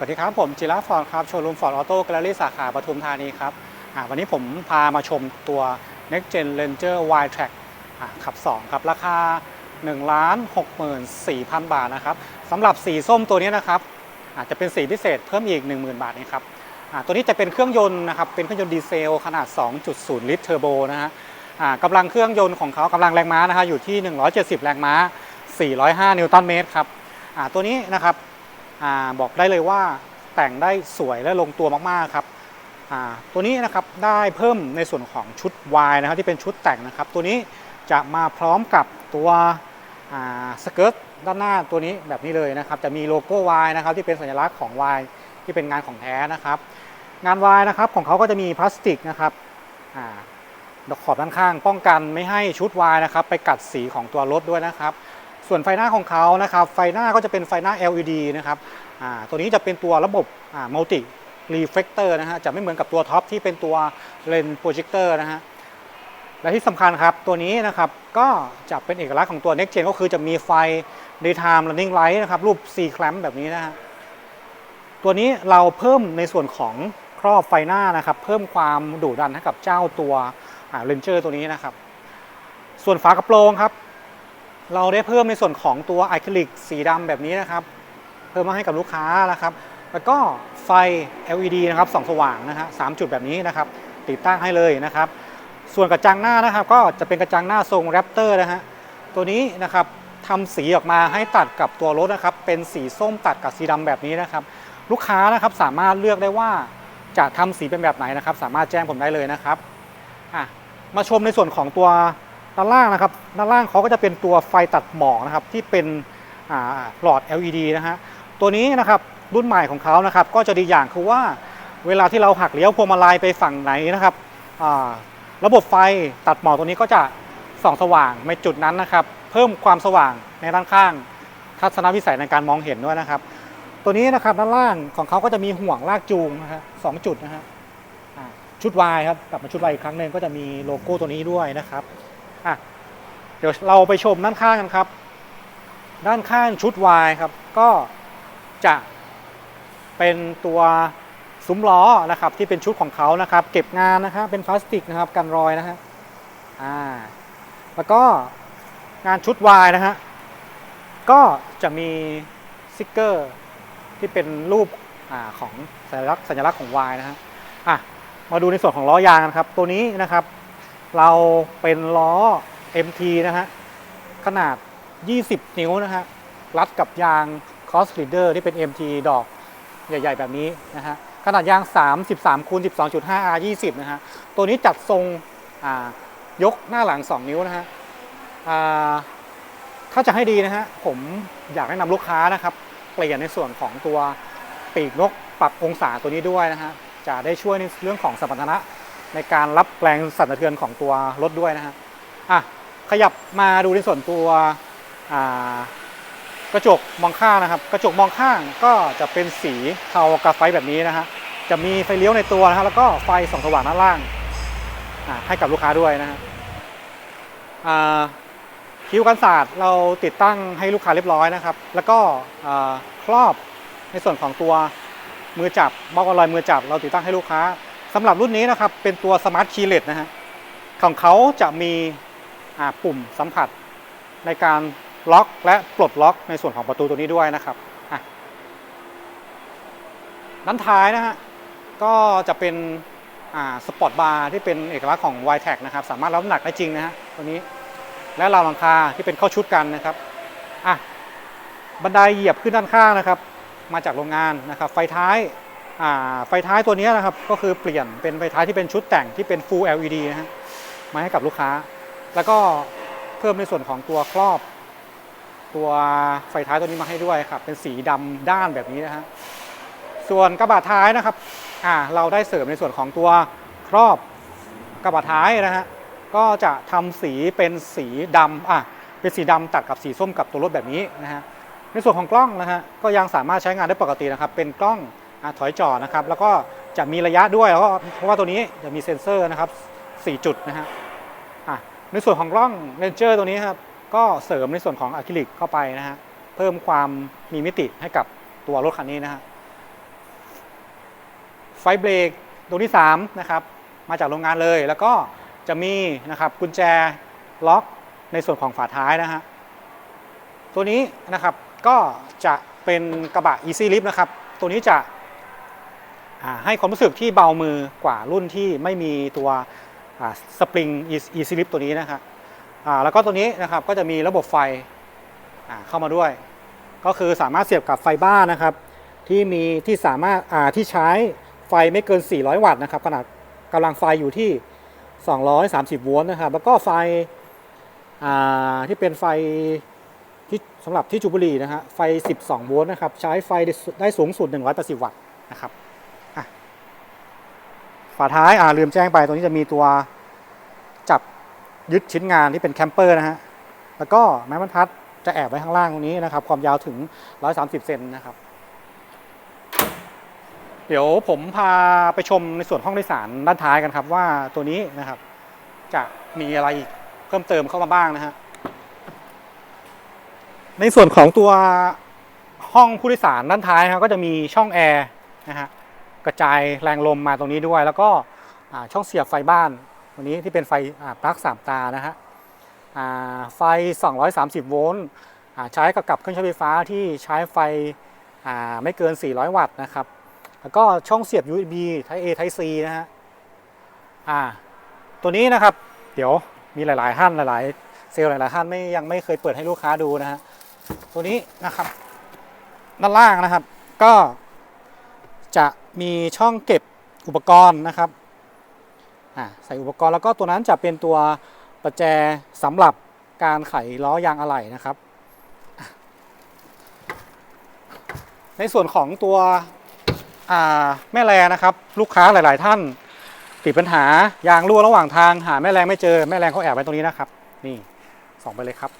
สวัสดีครับ ผมจิระฟอร์ดครับ โชว์รูมฟอร์ดออโต้แกลเลอรี่สาขาปทุมธานีครับวันนี้ผมพามาชมตัว Next Gen Ranger Y Track ขับ 2 ครับ ราคา 1 6 4 0 0 0 บาทนะครับสำหรับสีส้มตัวนี้นะครับอาจจะเป็นสีพิเศษเพิ่มอีก 10,000 บาทนะครับตัวนี้จะเป็นเครื่องยนต์นะครับ เป็นเครื่องยนต์ดีเซลขนาด 2.0 ลิตรเทอร์โบนะฮะกำลังเครื่องยนต์ของเขากำลังแรงม้านะฮะอยู่ที่ 170 แรงม้า 405 นิวตันเมตรครับตัวนี้นะครับ บอกได้เลยว่าแต่งได้สวยและลงตัวมากๆครับตัวนี้นะครับได้เพิ่มในส่วนของชุด Y นะครับที่เป็นชุดแต่งนะครับ ตัวนี้จะมาพร้อมกับตัวสเกิร์ตด้านหน้าตัวนี้แบบนี้เลยนะครับ จะมีโลโก้ Y นะครับที่เป็นสัญลักษณ์ของ Y ที่เป็นงานของแท้นะครับ งาน Y นะครับของเขาก็จะมีพลาสติกนะครับอดอกขอบด้านข้าง ป้องกันไม่ให้ชุด Y นะครับ ไปกัดสีของตัวรถด้วยนะครับ ส่วนไฟหน้าของเขานะครับ ไฟหน้าก็จะเป็นไฟหน้า LED นะครับตัวนี้จะเป็นตัวระบบอ่า multi reflector นะฮะ จะไม่เหมือนกับตัวท็อปที่เป็นตัวเลนส์โปรเจคเตอร์นะฮะ และที่สำคัญครับ ตัวนี้นะครับก็จะเป็นเอกลักษณ์ของตัว Next Gen ก็คือจะมีไฟ daytime running light นะครับ รูป C clamp แบบนี้นะฮะ ตัวนี้เราเพิ่มในส่วนของครอบไฟหน้านะครับ เพิ่มความดุดันให้กับเจ้าตัวเรนเจอร์ตัวนี้นะครับ ส่วนฝากระโปรงครับ เราได้เพิ่มในส่วนของตัวอะคริลิกสีดำแบบนี้นะครับ เพิ่มมาให้กับลูกค้านะครับ แล้วก็ไฟ LED นะครับส่องสว่างนะฮะสามจุดแบบนี้นะครับ ติดตั้งให้เลยนะครับ ส่วนกระจังหน้านะครับ ก็จะเป็นกระจังหน้าทรงแรปเตอร์นะฮะตัวนี้นะครับทำสีออกมาให้ตัดกับตัวรถนะครับ เป็นสีส้มตัดกับสีดำแบบนี้นะครับ ลูกค้านะครับสามารถเลือกได้ว่าจะทำสีเป็นแบบไหนนะครับ สามารถแจ้งผมได้เลยนะครับอะมาชมในส่วนของตัว ด้านล่างนะครับ ด้านล่างเขาก็จะเป็นตัวไฟตัดหมอกนะครับที่เป็นหลอด LED นะฮะตัวนี้นะครับรุ่นใหม่ของเขานะครับก็จะดีอย่างคือว่าเวลาที่เราหักเลี้ยวพวงมาลัยไปฝั่งไหนนะครับระบบไฟตัดหมอกตัวนี้ก็จะส่องสว่างในจุดนั้นนะครับ เพิ่มความสว่างในด้านข้าง ทัศนวิสัยในการมองเห็นด้วยนะครับ ตัวนี้นะครับด้านล่างของเขาก็จะมีห่วงลากจูงนะฮะสองจุดนะฮะชุด Y ครับกลับมาชุด Y อีกครั้งหนึ่งก็จะมีโลโก้ตัวนี้ด้วยนะครับ อะเดี๋ยวเราไปชมด้านข้างกันครับ ด้านข้างชุด Y ครับ ก็จะเป็นตัวซุ้มล้อนะครับ ที่เป็นชุดของเขานะครับ เก็บงานนะครับเป็นพลาสติกนะครับกันรอยนะฮะอ่าแล้วก็งานชุด Y นะฮะก็จะมีสติกเกอร์ที่เป็นรูปอาของสัญลักษณ์สัญลักษณ์ของ Y นะฮะอะมาดูในส่วนของล้อยางกันครับ ตัวนี้นะครับ เราเป็นล้อ MT นะฮะ ขนาด 20 นิ้วนะฮะ รัดกับยาง Cross Leader ที่เป็น MT ดอกใหญ่ ๆ แบบนี้นะฮะ ขนาดยาง 33คูณ12.5 R 20นะฮะ ตัวนี้จัดทรงยกหน้าหลัง 2 นิ้วนะฮะถ้าจะให้ดีนะฮะ ผมอยากแนะนำลูกค้านะครับ เปลี่ยนในส่วนของตัวปีกนกปรับองศาตัวนี้ด้วยนะฮะ จะได้ช่วยในเรื่องของสมรรถนะ ในการรับแรงสั่นสะเทือนของตัวรถด้วยนะฮะอะขยับมาดูในส่วนตัวกระจกมองข้างนะครับ กระจกมองข้างก็จะเป็นสีเทากราไฟแบบนี้นะฮะจะมีไฟเลี้ยวในตัวนะฮะแล้วก็ไฟส่องสว่างด้านล่างอ่าให้กับลูกค้าด้วยนะฮะอ่าคิ้วกันศาสตร์เราติดตั้งให้ลูกค้าเรียบร้อยนะครับ แล้วก็อ่าครอบในส่วนของตัวมือจับบล็อกอลอยมือจับ เราติดตั้งให้ลูกค้า สำหรับรุ่นนี้นะครับเป็นตัวสมาร์ทคีย์เลสนะฮะของเขาจะมีปุ่มสัมผัสในการล็อกและปลดล็อกในส่วนของประตูตัวนี้ด้วยนะครับด้านท้ายนะฮะก็จะเป็นสปอร์ตบาร์ที่เป็นเอกลักษณ์ของ y t e c นะครับสามารถรับน้ำหนักได้จริงนะฮะตัวนี้และราวหลังคาที่เป็นเข้าชุดกันนะครับอะบันไดเหยียบขึ้นด้านข้างนะครับ มาจากโรงงานนะครับ ไฟท้าย ไฟท้ายตัวนี้นะครับก็คือเปลี่ยนเป็นไฟท้ายที่เป็นชุดแต่งที่เป็น Full LED นะฮะมาให้กับลูกค้า แล้วก็เพิ่มในส่วนของตัวครอบ ตัวไฟท้ายตัวนี้มาให้ด้วยครับ เป็นสีดำด้านแบบนี้นะฮะส่วนกระบะท้ายนะครับอ่าเราได้เสริมในส่วนของตัวครอบกระบะท้ายนะฮะก็จะทำสีเป็นสีดำอะเป็นสีดำตัดกับสีส้มกับตัวรถแบบนี้นะฮะในส่วนของกล้องนะฮะก็ยังสามารถใช้งานได้ปกตินะครับ เป็นกล้อง อถอยจอนะครับ แล้วก็จะมีระยะด้วยแล้วก็เพราะว่าตัวนี้จะมีเซ็นเซอร์นะครับ 4 จุดนะฮะในส่วนของกล้องเลนเจอร์ตัวนี้ครับก็เสริมในส่วนของอะคริลิกเข้าไปนะฮะเพิ่มความมีมิติให้กับตัวรถคันนี้นะฮะไฟเบรกดวงที่3นะครับมาจากโรงงานเลยแล้วก็จะมีนะครับกุญแจล็อกในส่วนของฝาท้ายนะฮะตัวนี้นะครับก็จะเป็นกระบะ Easy Lift นะครับ ตัวนี้จะ ให้ความรู้สึกที่เบามือกว่ารุ่นที่ไม่มีตัวสปริง Easy Lift ตัวนี้นะครับแล้วก็ตัวนี้นะครับก็จะมีระบบไฟเข้ามาด้วย ก็คือสามารถเสียบกับไฟบ้านนะครับ ที่มีที่สามารถที่ใช้ไฟไม่เกิน 400 วัตต์นะครับขนาดกำลังไฟอยู่ที่ 230 โวลต์นะครับ แล้วก็ไฟที่เป็นไฟที่สำหรับที่จุบุรีนะฮะไฟ 12 โวลต์นะครับ ใช้ไฟได้สุดได้สูงสุด 180 วัตต์นะครับ ฝาท้ายอ่าลืมแจ้งไปตัวนี้จะมีตัวจับยึดชิ้นงานที่เป็นแคมเปอร์นะฮะแล้วก็ไม้บรรทัดจะแอบไว้ข้างล่างตรงนี้นะครับ ความยาวถึง 130 เซนนะครับ เดี๋ยวผมพาไปชมในส่วนห้องโดยสารด้านท้ายกันครับ ว่าตัวนี้นะครับ จะมีอะไรเพิ่มเติมเข้ามาบ้างนะฮะในส่วนของตัวห้องผู้โดยสารด้านท้ายครับก็จะมีช่องแอร์นะฮะ กระจายแรงลมมาตรงนี้ด้วย แล้วก็ช่องเสียบไฟบ้านตัวนี้ที่เป็นไฟปลั๊กสามตานะฮะอ่าไฟ 230 โวลต์ใช้กับกับเครื่องใช้ไฟฟ้าที่ใช้ไฟไม่เกิน 400 วัตต์นะครับ แล้วก็ช่องเสียบ USB Type A Type C นะฮะตัวนี้นะครับ เดี๋ยวมีหลาย ๆ ท่านหลาย ๆ เซลล์หลาย ๆ ท่านไม่ยังไม่เคยเปิดให้ลูกค้าดูนะฮะ ตัวนี้นะครับ ด้านล่างนะครับ ก็ จะมีช่องเก็บอุปกรณ์นะครับใส่อุปกรณ์แล้วก็ตัวนั้นจะเป็นตัวประแจสำหรับการไขล้อยางอะไหล่นะครับ ในส่วนของตัวแม่แรงนะครับ ลูกค้าหลาย ๆ ท่านติดปัญหายางรั่วระหว่างทางหาแม่แรงไม่เจอแม่แรงเขาแอบไว้ตรงนี้นะครับ นี่ส่องไปเลยครับ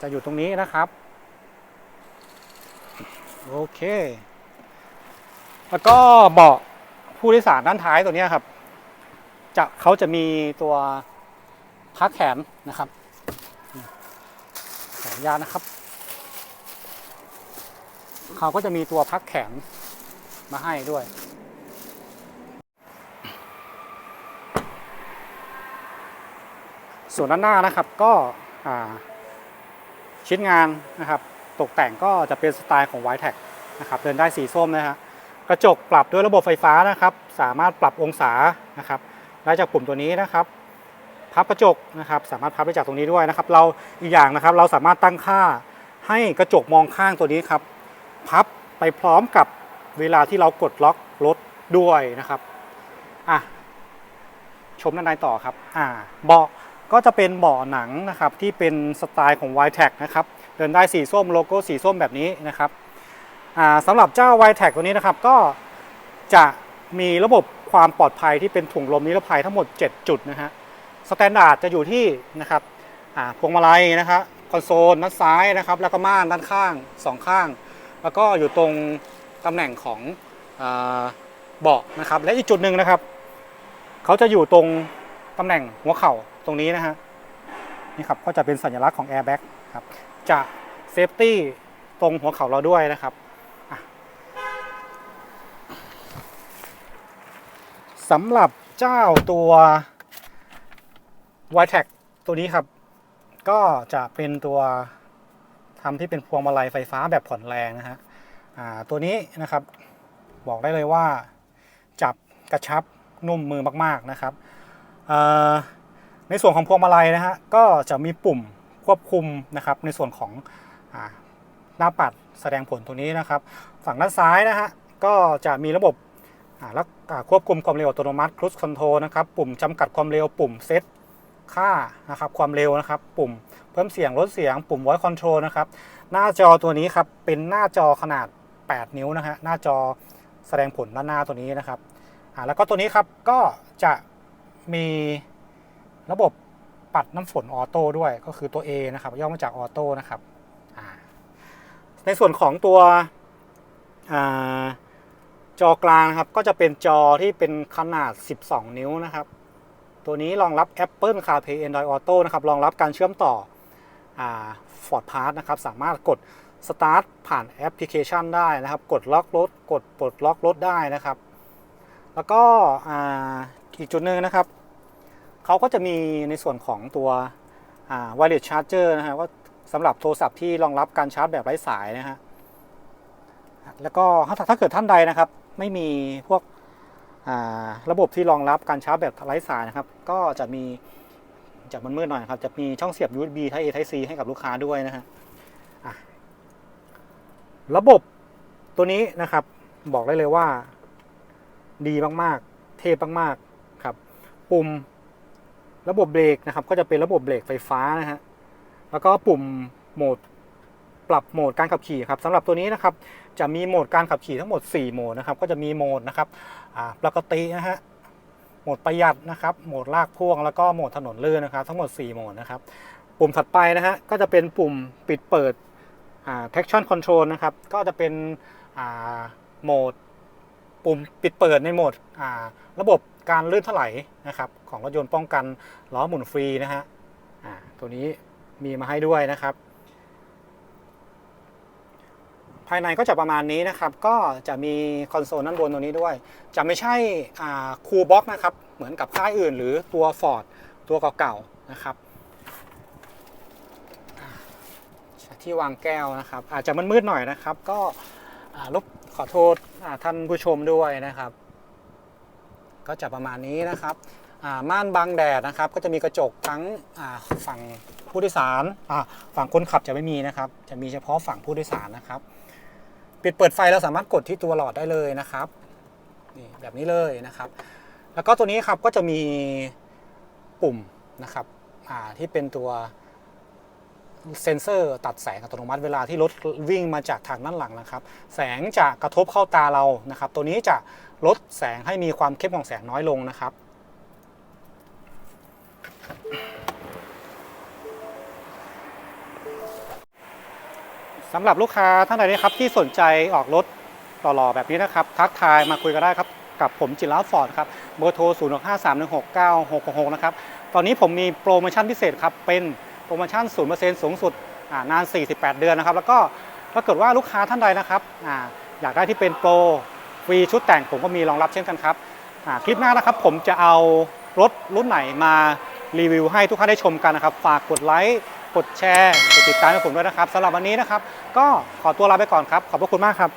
จะอยู่ตรงนี้นะครับ โอเค แล้วก็เบาะผู้โดยสารด้านท้ายตัวนี้ครับ จะเขาจะมีตัวพักแขนนะครับขออนุญาตนะครับ เขาก็จะมีตัวพักแขนมาให้ด้วยส่วนด้านหน้านะครับก็ชิ้นงานนะครับ ตกแต่งก็จะเป็นสไตล์ของ y t e c นะครับเดินได้สีส้มนะฮะ กระจกปรับด้วยระบบไฟฟ้านะครับ สามารถปรับองศานะครับได้จากปุ่มตัวนี้นะครับ พับกระจกนะครับ สามารถพับได้จากตรงนี้ด้วยนะครับ เราอีกอย่างนะครับ เราสามารถตั้งค่าให้กระจกมองข้างตัวนี้ครับ พับไปพร้อมกับเวลาที่เรากดล็อกรถด้วยนะครับอะชมด้านในต่อครับอ่าเบาะก็จะเป็นเบาะหนังนะครับที่เป็นสไตล์ของ y t e c นะครับ เดินได้สีส้มโลโก้สีส้มแบบนี้นะครับ สำหรับเจ้า y t e c ตัวนี้นะครับก็จะมีระบบความปลอดภัยที่เป็นถุงลมนิรภัยทั้งหมด 7 จุดนะฮะสแตนดาร์ดจะอยู่ที่นะครับพวงมาลัยนะครับคอนโซลด้านซ้ายนะครับ แล้วก็ม่านด้านข้างสองข้าง แล้วก็อยู่ตรงตำแหน่งของเบาะนะครับ และอีกจุดหนึ่งนะครับเขาจะอยู่ตรงตำแหน่งหัวเข่าตรงนี้นะฮะนี่ครับก็จะเป็นสัญลักษณ์ของ airbag ครับจะเซฟตี้ตรงหัวเข่าเราด้วยนะครับอะ สำหรับเจ้าตัว y t e c ตัวนี้ครับ ก็จะเป็นตัวทำที่เป็นพวงมาลัยไฟฟ้าแบบผ่อนแรงนะฮะตัวนี้นะครับบอกได้เลยว่าจับกระชับนุ่มมือมากๆนะครับ ในส่วนของพวงมาลัยนะฮะก็จะมีปุ่มควบคุมนะครับ ในส่วนของอหน้าปัดแสดงผลตัวนี้นะครับ ฝั่งด้านซ้ายนะฮะก็จะมีระบบ แล้วควบคุมความเร็วอัตโนมัติ cruise control นะครับ ปุ่มจำกัดความเร็ว ปุ่มเซตค่านะครับความเร็วนะครับ ปุ่มเพิ่มเสียงลดเสียง ปุ่ม voice control นะครับ หน้าจอตัวนี้ครับเป็นหน้าจอขนาด 8 นิ้วนะฮะหน้าจอแสดงผลด้านหน้าตัวนี้นะครับแล้วก็ตัวนี้ครับก็จะมีระบบปัดน้ำฝนออโต้ด้วยก็คือตัว A นะครับย่อมาจากออโต้นะครับในส่วนของตัวอ่า จอกลางนะครับก็จะเป็นจอที่เป็นขนาด 12 นิ้วนะครับ ตัวนี้รองรับ Apple CarPlay Android Auto นะครับรองรับการเชื่อมต่ออ่ Ford Pass นะครับ สามารถกด Start ผ่านแอปพลิเคชันได้นะครับ กดล็อกรถ กดปลดล็อกรถได้นะครับ แล้วก็อ่าอีกจุดหนึ่งนะครับ เขาก็จะมีในส่วนของตัวอ่า wireless charger นะฮะว่าสำหรับโทรศัพท์ที่รองรับการชาร์จแบบไร้สายนะฮะแล้วก็ถ้าถ้าเกิดท่านใดนะครับ ไม่มีพวกระบบที่รองรับการชาร์จแบบไร้สายนะครับ ก็จะมีจากมันมืดหน่อยครับ จะมีช่องเสียบ USB Type A Type C ให้กับลูกค้าด้วยนะฮะระบบตัวนี้นะครับบอกได้เลยว่า ดีมากๆ เทพมากๆครับ ปุ่มระบบเบรกนะครับ ก็จะเป็นระบบเบรกไฟฟ้านะฮะแล้วก็ปุ่มโหมด ปรับโหมดการขับขี่ครับสำหรับตัวนี้นะครับจะมีโหมดการขับขี่ทั้งหมด 4 โหมดนะครับก็จะมีโหมดนะครับปกตินะฮะโหมดประหยัดนะครับโหมดลากพ่วงแล้วก็โหมดถนนลื่นนะครับทั้งหมด 4 โหมดนะครับปุ่มถัดไปนะฮะก็จะเป็นปุ่มปิดเปิดอ่า traction control นะครับก็จะเป็นโหมดปุ่มปิดเปิดในโหมดระบบการลื่นถลายนะครับของรถยนต์ป้องกันล้อหมุนฟรีนะฮะตัวนี้มีมาให้ด้วยนะครับ ภายในก็จะประมาณนี้นะครับ ก็จะมีคอนโซลด้านบนตรงนี้ด้วย จะไม่ใช่คูลบ็อกนะครับ เหมือนกับค่ายอื่น หรือตัว Ford ตัวเก่าๆนะครับที่วางแก้วนะครับ อาจจะมืดๆหน่อยนะครับ ก็รบขอโทษท่านผู้ชมด้วยนะครับ ก็จะประมาณนี้นะครับม่านบังแดดนะครับ ก็จะมีกระจกทั้งฝั่งผู้โดยสารฝั่งคนขับจะไม่มีนะครับ จะมีเฉพาะฝั่งผู้โดยสารนะครับ ปิดเปิดไฟเราสามารถกดที่ตัวหลอดได้เลยนะครับนี่แบบนี้เลยนะครับ แล้วก็ตัวนี้ครับก็จะมีปุ่มนะครับที่เป็นตัวเซ็นเซอร์ตัดแสงอัตโนมัติเวลาที่รถวิ่งมาจากทางด้านหลังนะครับ แสงจะกระทบเข้าตาเรานะครับ ตัวนี้จะลดแสงให้มีความเข้มของแสงน้อยลงนะครับ สำหรับลูกค้าท่านใดนะครับที่สนใจออกรถหล่อๆแบบนี้นะครับ ทักทายมาคุยกันได้ครับ กับผมจิรวัตรฟอร์ดครับเบอร์โทร 0 6 5 3 1 6 9 6 6 6 นะครับ ตอนนี้ผมมีโปรโมชั่นพิเศษครับ เป็นโปรโมชั่น 0%สูงสุดนาน 48 เดือนนะครับ แล้วก็ถ้าเกิดว่าลูกค้าท่านใดนะครับออยากได้ที่เป็นโปรฟรีชุดแต่งผมก็มีรองรับเช่นกันครับคลิปหน้านะครับผมจะเอารถรุ่นไหนมา รีวิวให้ทุกท่านได้ชมกันนะครับ ฝากกดไลค์ กดแชร์ กดติดตามให้ผมด้วยนะครับสำหรับวันนี้นะครับ ก็ขอตัวลาไปก่อนครับ ขอบพระคุณมากครับ